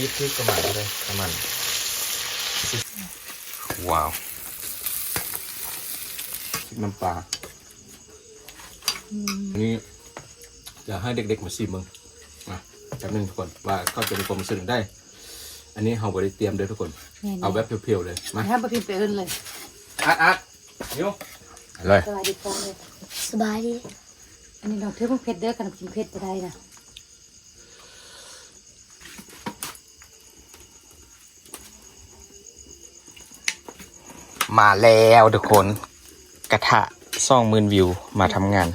คิดคิดประมาณเลยประมาณว้าวพริกน้ำปลาอันนี้จะให้เด็กๆมาชิมมึงมาจำหนึ่งทุกคนว่าเขาจะมีความรู้สึกได้ อันนี้เราบริเตรียมเลยทุกคนนี่เอาแบบเพียวๆเลยมาถ้าบะพิมพ์ไปเอิ้นเลยอัดอัดนิ้วเลยสบายดีพอเลยสบายดี อันนี้เราเทื่อพวกเผ็ดเด้อกันกินเผ็ดไปได้นะ มาแล้วทุกคน กระทะซ่องหมื่นวิวมาทำงาน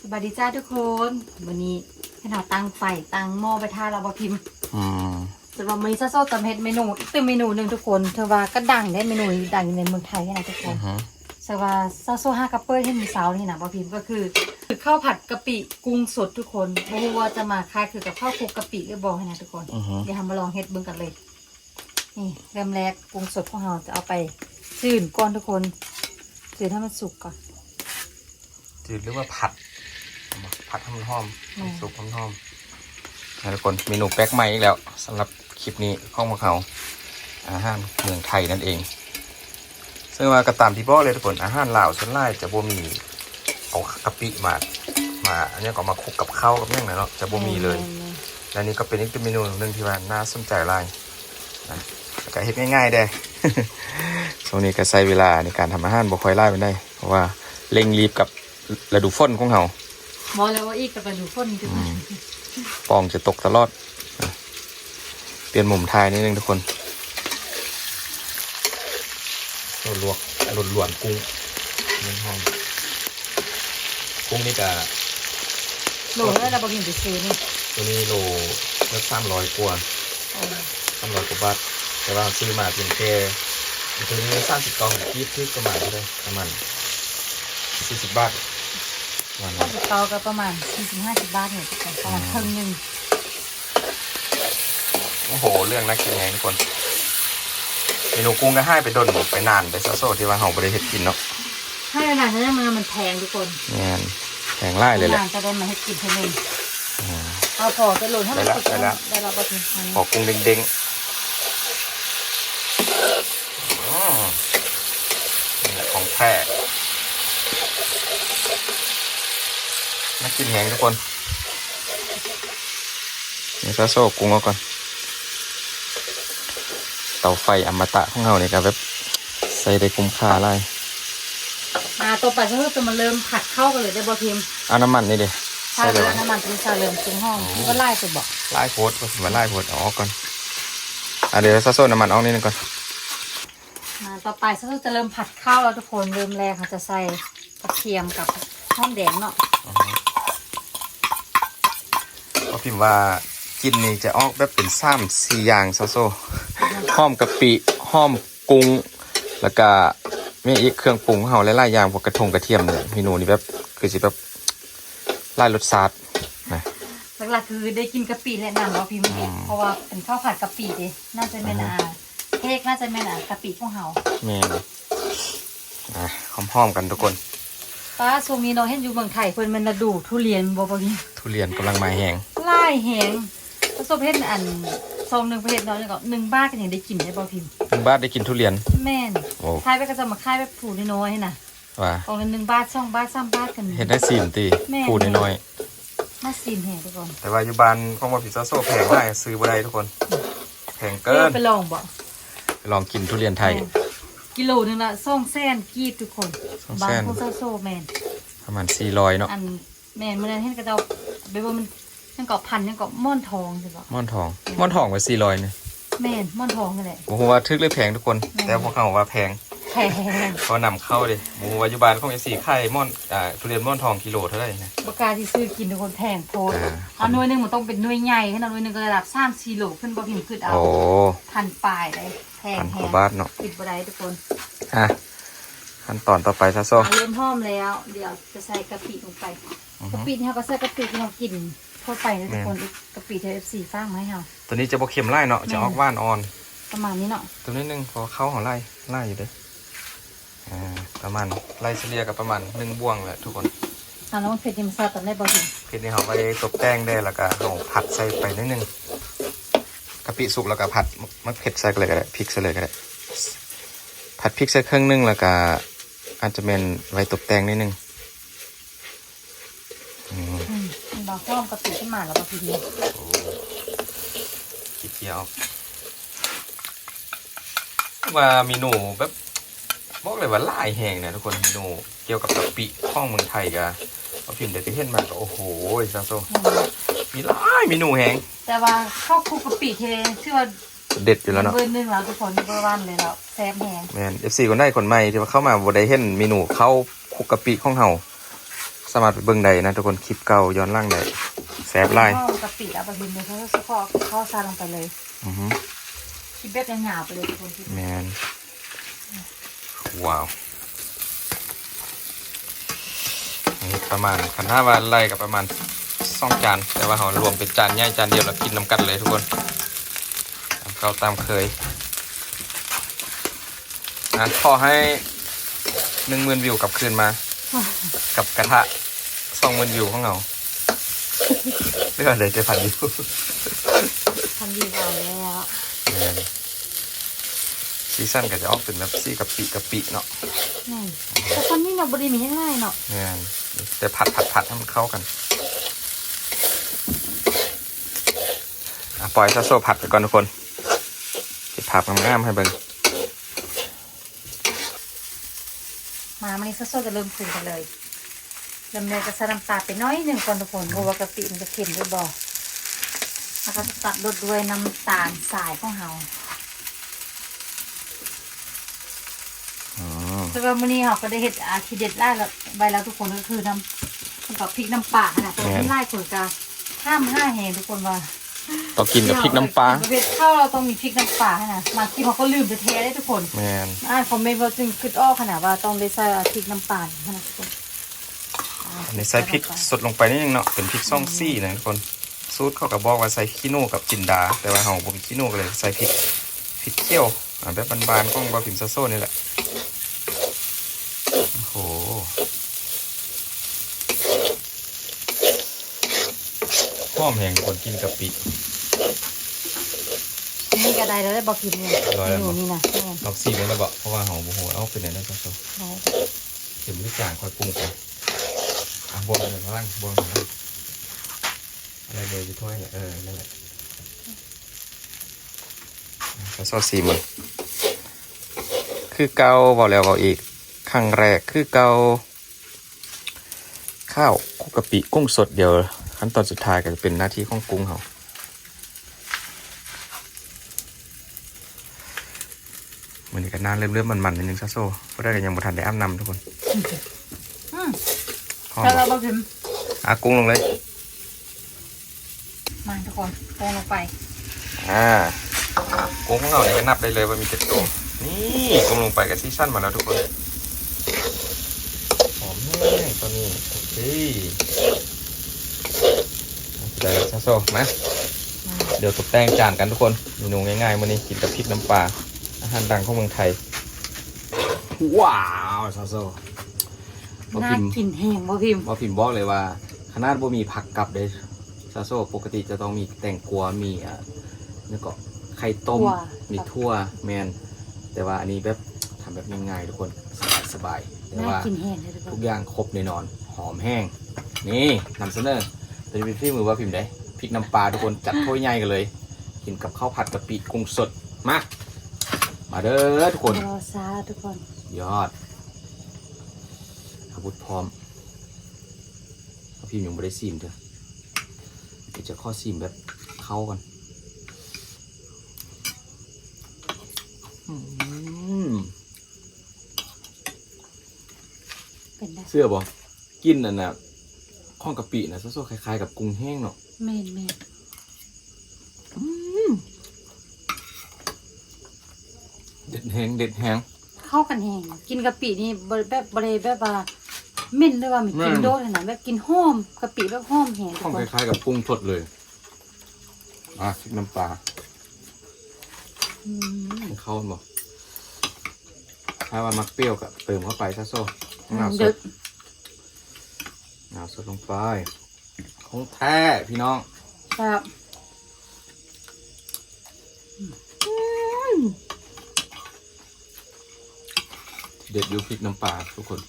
สบายดีจ้าทุกคน วันนี้ให้เราตั้งไฟตั้งหม้อไปท่าเราบะพิมพ์อืมสำหรับมื้อนี้ซาโซ่ตำเฮ็ดเมนูอีกเป็นเมนูหนึ่งทุกคนเธอว่าก็ดังได้เมนูนี้ดังอยู่ในเมืองไทยนะทุกคนอือฮึสว่าซาโซ่ห้ากระเปิ้ลให้มีเสานี่นะบะพิมพ์ก็คือคือข้าวผัดกะปิกุ้งสดทุกคนไม่รู้ว่าจะมาคล้ายคือกับข้าวคลุกกะปิหรือบอกให้นะทุกคนอือฮึเดี๋ยวทำมาลองเฮ็ดเบิ่งกันเลย นี่เริ่มแรกกุ้งสดของเราจะเอาไปจืดก่อนทุกคนจืดให้มันสุกก่อนจืดหรือว่าผัด ผัดให้มันหอมอืมสุกหอมหอมนะทุกคนเมนูแป๊กใหม่อีกแล้วสำหรับคลิปนี้ข้องพวกเขาอาหารเมืองไทยนั่นเอง ซึ่งว่ากระตามที่บอกเลยทุกคนอาหารลาวส่วนใหญ่จะบ่มีเอากะปิมามาอันนี้ก็มาคลุกกับข้าวกับอย่างนั้นเนาะจะบ่มีเลย และนี่ก็เป็นอีกเมนูหนึ่งที่ว่าน่าสนใจหลายนะแล้ว ก็เฮ็ดง่ายๆได้ช่วงนี้ก็ใช้เวลาในการทำอาหารบ่ค่อยไล่ไปได้เพราะว่าเร่งรีบกับฤดูฝนของเราหมอแล้วว่าอีกกับกระดูกข้นทุกคนปองจะตกตลอดนะเปลี่ยนมุมทายนิดนึงทุกคนลวกลวกลวนลวนกุ้งมันหอมกุ้งนี่ก็โหลแล้วเราบะหมี่ไปซื้อนี่ตัวนี้โลละสามร้อยกว่าเอาสามร้อยกว่าบาท แต่ว่าซื้อมาเป็นแค่ตัวนี้สามสิบกล่องคิดคิดประมาณเท่าไหร่ประมาณสี่สิบบาทประมาณข้านั้วนเตาก็ประมาณสี่สิบห้าสิบบาทเนี่ยทุกคนประมาณครึ่งหนึ่งโอ้โห เรื่องนักกินไงทุกคนเมนูกุ้งก็ให้ไปดนไปนานไปซะโซที่ว่าเราไม่ได้เห็ดกินเนาะให้ขนาดนั้นมันมันแพงทุกคนงานแพงไล่เลยแหละนานจะได้มาให้กินเท่านึงอ่าเอาพอไปโหลดให้มันได้ละสุกได้ละได้แล้วบะหมี่อันนี้ขอกุ้งเด้งๆอืมนี่ของแท้นั กกินแหงทุกคนนี่ซาโซกุ้งเอาก่อน เตาไฟอมตะของเราเนี่ยครับแบบใส่ได้คุ้มค่าไล่อ่าตัวไปก็คือจะมาเริ่มผัดเข้ากันเลยได้บะพิมเอาน้ำมันนี่ดิใช่ใส่เลเลยยน้ำมันเป็นชาเริ่มปรุงห้องมันก็ไล่ไปบอกไล่โพดผสมไล่โพดเอาออกก่อนอะเดี๋ยวซาโซน้ำมันออกนิดนึงก่อนอ่าต่อไปก็จะเริ่มผัดข้าวแล้วทุกคนเริ่มแรกค่ะจะใส่กระเทียมกับหอมแดงเนาะ เพราะพิมพ์ว่ากินนี่จะออกแบบเป็นซ้ำสี่อย่างซาโซห้อมกะปิห้อมกุ้ง แล้วก็มีอีกเครื่องปรุงของเราหลายๆอย่างพวกกระทงกระเทียมเนี่ยเมนูนี้แบบคือสิแบบไล่รสชาตินะหลักๆคือได้กินกะปิแนะนำเราพิมพ์เนี่ยอืมเพราะว่าเป็นข้าวผัดกะปิดิน่าจะเป็นอาเค้กน่าจะเป็นอากะปิของเฮาแม่นอะหอมๆกันทุกคนป้าโซมีน้องเห็นอยู่เมืองไทยเพิ่นมันระดูทุเรียนบ่บ่พี่ทุเรียนกำลังมาแหง ไล่แหงผสมเห็นอันซองหนึ่งประเภทน้อยแล้วก็หนึ่งบ้ากันอย่างได้กินได้บ่พิมพ์ถึงบ้านได้กินทุเรียน แม่นโอ้ คายไปก็จะมาคายแบบผูน้อยๆน่ะว่ากองละหนึ่งบาทสองบาทสามบาทกัน เห็นได้สี่มตีแม่นพูดน้อยมาซีนแห่ทุกคนๆแต่ว่าอยู่บ้านของว่าพิซซ่าโซ่แพงได้ซื้อบ่ได้ทุกคนแพงเกิน ไปลองบ่ไปลองกินทุเรียนไทย กิโลหนึงละสองแสนกีบทุกคนสองบาแสงนพวกเซาโซแมนประมาณสี่ร้อยเนาะอันแมนเมื่อนั้นเห็นกระเจ้าไปว่ามัน ยังเกาะพันยังเกาะม่อนทองใช่ปะม่อนทองม่อนทองไว้สี่ร้อยเนี่ยแมนม่อนทองนั่นแหละโอ้โหว่าทึกหรือแพงทุกคนแม่นแต่พวกเขาบอกว่าแพงแพงเขานำเข้าดิหมูวัยบานของไอ้สี่ไข่ม่อนอ่าทุเรียนม่อนทองกิโลเท่าไหร่นะบกล้าที่ซื้อกินทุกคนแพงโพดอ่าเอาหน่วยหนึงมันต้องเป็นหน่วยใหญ่ขนาดหน่วยหนึงก็ระดับสามสี่โลขึ้นบ่พิมพ์ขึ้นเอาโอ้พันปลายเลยแพงพันแพกว่างบาทเนาะปิดบ่ได้ทุกคนอะขั้นตอนต่อไปซะโซอะเริ่มหอมแล้ว เดี๋ยวจะใส่กะปิลงไปอือกฮึะปิเนี่ยก็ใส่กะปิที่เรากิน ทั่วไปนะทุกคนกะปิเทฟซีฟ้างไหมาให้เราตัวนี้จะบ่เค็มไล่เนาะจะออกหว่านอ่อน ประมาณนี้เนาะตัวนี้นึงพอเข้าของไล่ไล่อยู่เด้ออ่าประมาณไล่เฉลี่ยกับประมาณหนึ่งบ่วงแหละทุกคนอะแล้วมันเผ็ดยังซาตอนได้บ่ถึงเพียนี้เขาไปตกแต่งได้แล้วก็เอาผัดใส่ไปนิดนึงกะปิสุกแล้วก็ผัดมะเขือใส่กันเลยก็ได้พริกใส่เลยก็ได้ผัดพริกใส่เครื่องนึงแล้วก็อาจจะเป็นไว้ตกแต่งนิดนึงอืม อื มมันบอกว่ากะปิขึ้นมาแล้วบ่พิมพ์โอ้คิดเที่ยวว่าเมนูแบบบอกเลยว่าหลายแห่งเนี่ยทุกคนเมนูเกี่ยวกับกะปิข้องเมืองไทยกะพอพิมพ์เดี๋ยวไปเห็นมาก็โอ้โหซาโซมีหลายเมนูแห่งแต่ว่าข้าวคลุกกะปิเทชื่อว่าเด็ดอยู่แล้วเนาะเบอร์หนึ่งแล้วทุกคนเบอร์วันเลยแล้วแซ่บแหงแมนเอฟซีคนได้คนใหม่ที่ว่าเข้ามาบ่ได้เห็นเมนูข้าวคลุกกะปิของเฮา สามารถไปเบิ่งได้นะทุกคนคลิปเก่าย้อนหล่างได้แซ่บหลายข้าวกะปิเอาไปบินเลยเขาจะข้อข้าวซาลงไปเลยอือฮึคิดแบบยาวๆไปเลยทุกคนคิดแมนว้าวอันนี้ประมาณคันห้าวันไล่กับประมาณสองจาน แต่ว่าเรารวมเป็นจานใหญ่จานเดียวแล้วกินน้ำกันเลยทุกคนตามเก่าตามเคยอะขอให้หนึ่งหมื่นวิวกลับคืนมา กับกระทะ สองหมื่นวิวของเราเรื่องเลยจะพันวิวทำดีเอาแล้วแม่นซีซั่นก็จะออกเป็นแบบซีกะปิกะปิเนาะนี่แต่คนนี้เนาะบริมีง่ายๆเนาะแม่นแต่ผัดผัดผัดให้มันเข้ากันอะปล่อยซาโซผัดไปก่อนทุกคนเก็บผักงามๆให้เบิ่งมามันนี้ซดๆจะเริ่มปรุงกันเลย เริ่มเลยก็ใส่น้ำตาลไปน้อยหนึ่งก่อนทุกคนเพราะว่ากะปิมันจะเค็มด้วยบ่แล้วก็จะตัดรสด้วยน้ำตาลสายของเราอืมแต่ว่ามื้อนี้เราก็ได้เห็ดอาทีเด็ดไล่แล้วใบแล้วทุกคนก็คือน้ำมันกับพริกน้ำปลาขนาดตัวที่ไล่คนจะห้ามห้าแหงทุกคนว่าต้องกินกับพริกน้ำปลาประเภทข้าวเราต้องมีพริกน้ำปลาขนาดบางทีเขาก็ลืมไปเทได้ทุกคนแม่นอ่านคอมเมนต์ว่าจึงคิดอ้อขนาดว่าต้องได้ใส่พริกน้ำปลาขนาดทุกคน อันนี้ใส่พริกสดลงไปนิดนึงเนาะเป็นพริกซ่องซี่นะทุกคนสูตรเขาก็บอกว่าใส่ขี้นูกับจินดา แต่ว่าเราบ่มีขี้นูก็เลยใส่พริกพริกเคี่ยวอ่าแบบบานๆของบาผิมซาโซ่นี่แหละโอ้โหหอมแหงคนกินกะปินี่ก็ได้แล้วได้บอกกินเนี่ยร้อยแล้วอบ่ยู่นี่นะแม่นลองซีมันแล้วบอกเพราะว่าหอมโอ้โหเอาเป็นไหนได้ก็โซได้เข็มลูกจางคอยปรุงกัน อะบนอะไรข้างล่างบนข้างล่างอะไรเลยจะถ้วยเนี่ยเออนั่นแหละซาโซซีมันคือเกาบอกแล้วบอกอีกครั้งแรกคือเกาข้าวคุกกะปิกุ้งสดเดี๋ยวขั้นตอนสุดท้ายก็จะเป็นหน้าที่ของกุ้งเขามันนี้ก็น่าเริ่มเริ่มมันๆนิดนึงซาโซ่เพราะได้กันยังบ่ทันได้อ้ำนำทุกคน หอมแล้วเราบ่บอกกินอากุ้งลงเลย มาทุกคนโปงลงไป อ่ากุ้งของเราเนี่ยก็นับได้เลยว่ามีเจ็ดตัว นี่กุ้งลงไปกับซีซั่นมาแล้วทุกคน หอมแห้งตัวนี้โอเคใจซาโซมาเดี๋ยวตกแต่งจานกันทุกคนเมนูง่ายๆวันนี้กินกับพริกน้ำปลาอาหารดังของเมืองไทย ว้าวซาโซ บ่น่าพิมพ์กินแห้งบ่พิมพ์ว่าพิมพ์บอกเลยว่าขนาดบ่มีผักกลับเลยซาโซปกติจะต้องมีแตงกวามีอะนี่ก็ไข่ต้มมีทั่วแมนแต่ว่าอันนี้แบบทำแบบง่ายๆทุกคนสบายสบายๆแต่น่าว่ากินแห้งเลยทุกคทุนกอย่างครบแน่นอน หอมแห้ง นี่นำเสนอตัวนี้เป็นพี่มือว่าพิมพ์ได้พริกน้ำปลาทุกคนจัดถ้วยใหญ่กันเลย กินกับข้าวผัดกะปิกุ้งสดมามาเด้อทุกคนรอซาทุกคนยอดอา วุธพร้อมเอาพิมพ์ยังไม่ได้ซีมเถอะเดี๋ยวจะข้อซีมแบบเข้ากันอืมเป็นได้เสื้อบอกกินอันน่ะข้องกะปินะโซ่ๆคล้ายๆกับกุ้งแห้งเนาะแม่นแม่นเด็ดแห้งเด็ดแห้งเข้ากันแห้งกินกะปินี่บ่แบบบ่ได้แบบว่า เหม็นด้วยว่ามีกินแม่นโดดขนาดแบบกินหอมกะปิแบบหอมแห้งทุข้อกงคคนล้ายๆกับกุ้งสดเลยอะพริกน้ำปลาอืมเข้าหมดถ้าว่ามักเปรี้ยวก็เติมเข้าไปซะโซ่งาสเด็ดกงาสดลงไปของแท้พี่น้อง ครับเด็ดอยู่พริกน้ำปลาทุกคน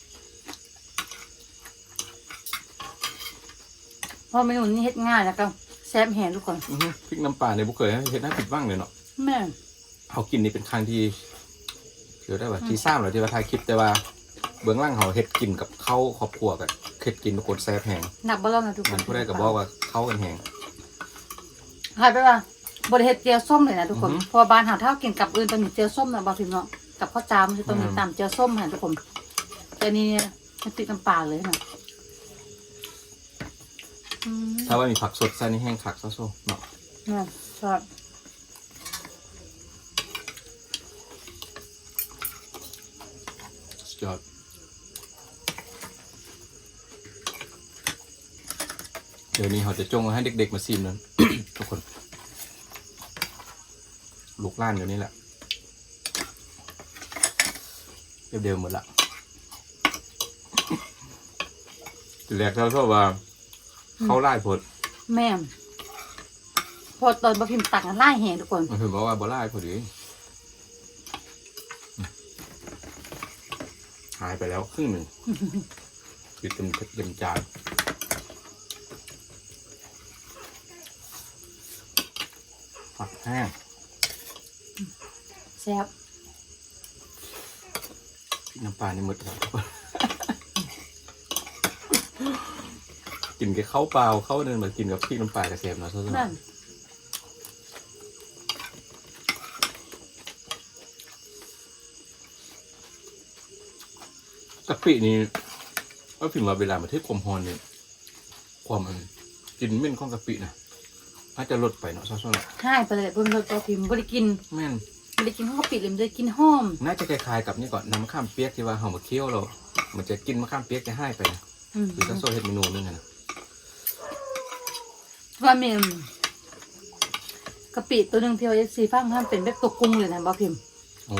พราะเมนูนี้เฮ็ดง่ายแล้วก็แซ่บแหงทุกคนอื้อหือพริกน้ำปลาเนี่ยบุเคยให้เห็นหน้าผิดบ้างเลยเนาะแม่เขากินนี่เป็นครั้งที่เดี๋ยวได้ว่าที่สร้างหรือที่ว่าถ่ายคลิปแต่ว่า เบื้องล่างเขาเฮ็ดกินกับข้าวครอบครัวกับเฮ็ดกินทุกคนแซ่บแหงหนักบ่เล่านะทุกคมันนผู้ใดก็บอกว่าเข้ากันแหง หายไปว่าบริเฮ็ดเจียวส้มเลยนะทุกคนอือหือเพราะว่าบ้านหาเท่ากินกับอื่นต้องมีเจียวส้มนะบางทีเนาะกับข้าวจามมันจะต้องมีอืมตำเจียวส้มนะทุกคนแต่นี่เนี่ยมันติดน้ำปลาเลยนะอืม ถ้าว่ามีผักสดใส่นี่แห้งขักซะโซ่เนาะน่าชอบสุดยอดเดี๋ยวนี้เขาจะจงให้เด็กๆมาซีมนั้น ทุกคน ลูกล้านเดี๋ยวนี้แหละเดียวๆหมดละทีแรกเราชอบว่า เขาไล่ผลแม่มพอตอนบะพิมพ์ตักกันไล่แหงทุกคน มันคือบอกว่าบ่ไล่พอดีหายไปแล้วครึ่งหนึ่งคือเต็มเต็มจานผักแห้งแซ่บพริกน้ำปลานี่หมดแล้ว กคนกินกับข้าวเปล่าข้าวเดินมากินกับพริกน้ำปลากระเทียมเนาะซะนั่นกะปินี่ว่าพิมพ์มาเวลามาเทศความฮอนเนี่ยความมันกินเม่นของกะปินะอาจจะลดไปเนาะซะๆเนาะหายไปเลยบนรถบะพิมพ์บริกินแม่น บริกินข้าวปิดเลยมันจะกินหอมน่าจะคล้ายๆกับนี่ก่อนน้ำมะข้ามเปียกที่ว่าเฮามาเคี่ยวเรา มันจะกินมะข้ามเปียกจะให้ไปนะอืมหรือถ้าโซเฮ็ดเมนูนึงอะนะ ว่ามีกะปิตัวหนึ่งที่เราจะซีฟังมันเป็นแบบตัวกุ้งเลยนะบะพิมพ์โอ้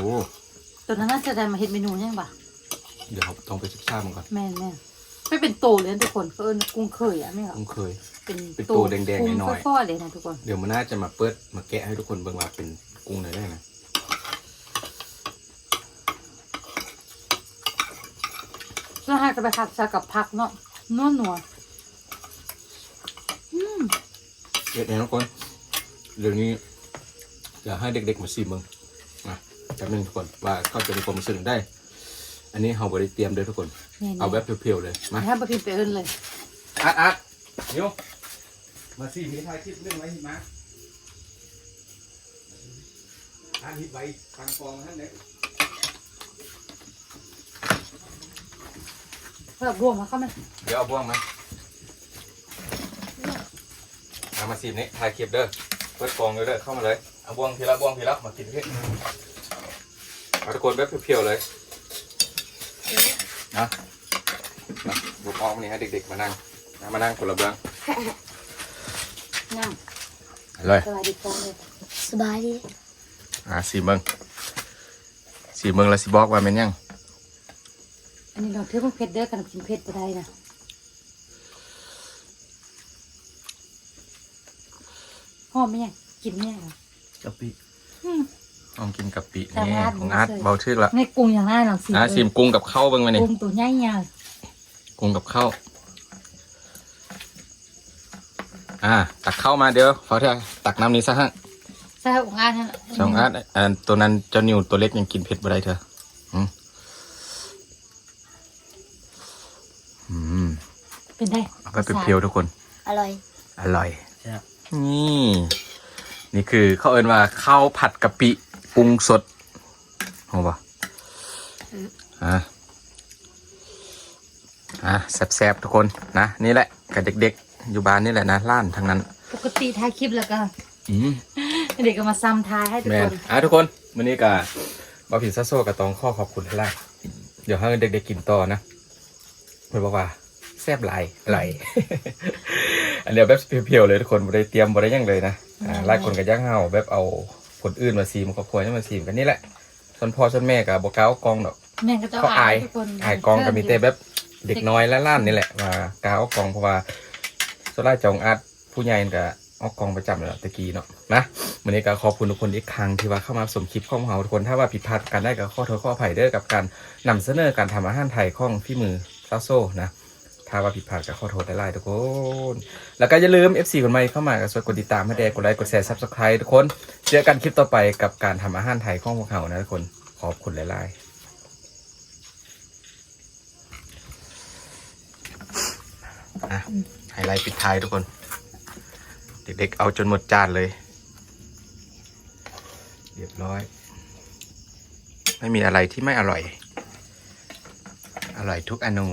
ตัวนั้นน่าจะได้มาเห็ดเมนูยังปะเดี๋ยวเราต้องไปศึกษามันก่อนแม่นแม่นไม่เป็นโตเลยนะทุกคนก็เอิ้นกุ้งเคยอะไม่เหรอผมเคย เป็นเป็นตัวแดงๆกุ้งน้อยๆก้อยๆเลยนะทุกคน เดี๋ยวมันน่าจะมาเปิดมาแกะให้ทุกคนเบิ่งว่าเป็นกุ้งไหนได้นะแล้วให้จะไปผัดซะกับผักเนาะนัวนัวๆอืม เดี๋ยวทุกคนเดี๋ยวนี้อยากให้เด็กๆมาชิมมึงนะจำหนึ่งทุกคนว่าเขาจะมีความรู้สึกได้ อันนี้เราบริเตรียมเลยทุกคนนี่เอาแบบเพียวๆเลยมาให้บะพิมพ์ไปเอิ้นเลยอัดอัดนิวมาสิมีถ่ายคลิปเรื่องไว้หิมะอันหิบใบตังฟองท่านเด็กเพื่อรวมมาเข้ามาเดี๋ยวเอาบ่วงมา เอามาสินี่ถ่ายคลิปเด้อเปิดฟองเลยเด้อเข้ามาเลยเอาบ่วงทีละบ่วงทีละมากินพี่เอาทุกคนแบบเพียวๆเลยนะมาบุกออกมานี่ให้เด็กๆมานั่งนะมานั่งคนละเบื้องนั่งเลยสบายดีจังเลยสบายดีอ่าสีเมืองสีเมืองแล้วสิบอกว่าเป็นยังอันนี้เราเที่ยวเผ็ดเด้อกันกินเผ็ดไปได้นะ หอมไหมยังกินไหมยังกะปิอืม ลองกินกะปิแต่นี่ว่า ของอาร์ตไม่เคยเบาชื่อละในกรุงอย่างน่าหลังสีอ่าชิมกุ้งกับข้าวเบ้างไหมนี่ กรุงตัวใหญ่ใหญ่กุ้งกับข้าว อ่า ตักข้าวมาเดี๋ยวขอเถอะตักน้ำนี้ซะฮะใช่ของอาร์ตนั่นน่ะสองอาร์ตอันตัวนั้นเจ้านิวตัวเล็กยังกินเผ็ดบ่ได้เถอะอืมอืมเป็นได้เอาไปเพียวๆทุกคน อร่อย อร่อย นี่ นี่คือเขาเอิ้นว่าข้าวผัดกะปิปรุงสดโอ้ปะอะอะแซ่บๆทุกคนนะนี่แหละกับเด็กๆ อยู่บ้านนี่แหละนะล้านทั้งนั้น ปกติถ่ายคลิปแล้วก็อืม เด็กก็มาซ้ำท้ายให้ทุกแมคนนอะทุกคนวันนี้กับบอผิดซาโซกับตองข้อขอบคุณล่างเดี๋ยวให้เด็กๆกินต่อนะเพื่อนบอกว่าแซ่บหลายไหล อันเดียวแบบเพียวๆเลยทุกคนบ่ได้เตรียมบ่ได้หยังเลยนะอ่าหลายคนก็ย่างเฮาแบบเอาคนอื่นมาซีมครอบครัวนี่มาซีมกันนี่แหละส่วนพ่อส่วนแม่กับบ่กล้าเอากองดอก แม่ก็จะเขาอายทุกคนอายกองก็มีแต่แบบเด็กน้อยและล้านนี่แหละว่ากล้าเอากองเพราะว่าส่วนหลายจองอัดผู้ใหญ่ก็ออกกองประจำเลยล่ะตะกี้เนาะนะวันนี้ก็ขอบคุณทุกคนอีกครั้งที่ว่าเข้ามาสมคลิปข้องเราทุกคนถ้าว่าผิดพลาดกันได้ก็ขอโทษขออภัยเด้อกับการนำเสนอการทำอาหารไทยข้องพี่มือซาโซนะ ถ้าว่าผิดพลาดก็ขอโทษได้หลายๆทุกคน แล้วก็อย่าลืม FC คนใหม่เข้ามาก็ช่วยกดติดตามให้ได้กดไลค์กดแชร์ซับสไครต์ทุกคน เจอกันคลิปต่อไปกับการทำอาหารไทยข้องพวกเขานะทุกคน ขอบคุณหลายๆอะไฮไลท์ปิดท้ายทุกคน เด็กๆเอาจนหมดจานเลย เรียบร้อย ไม่มีอะไรที่ไม่อร่อย อร่อยทุกอนู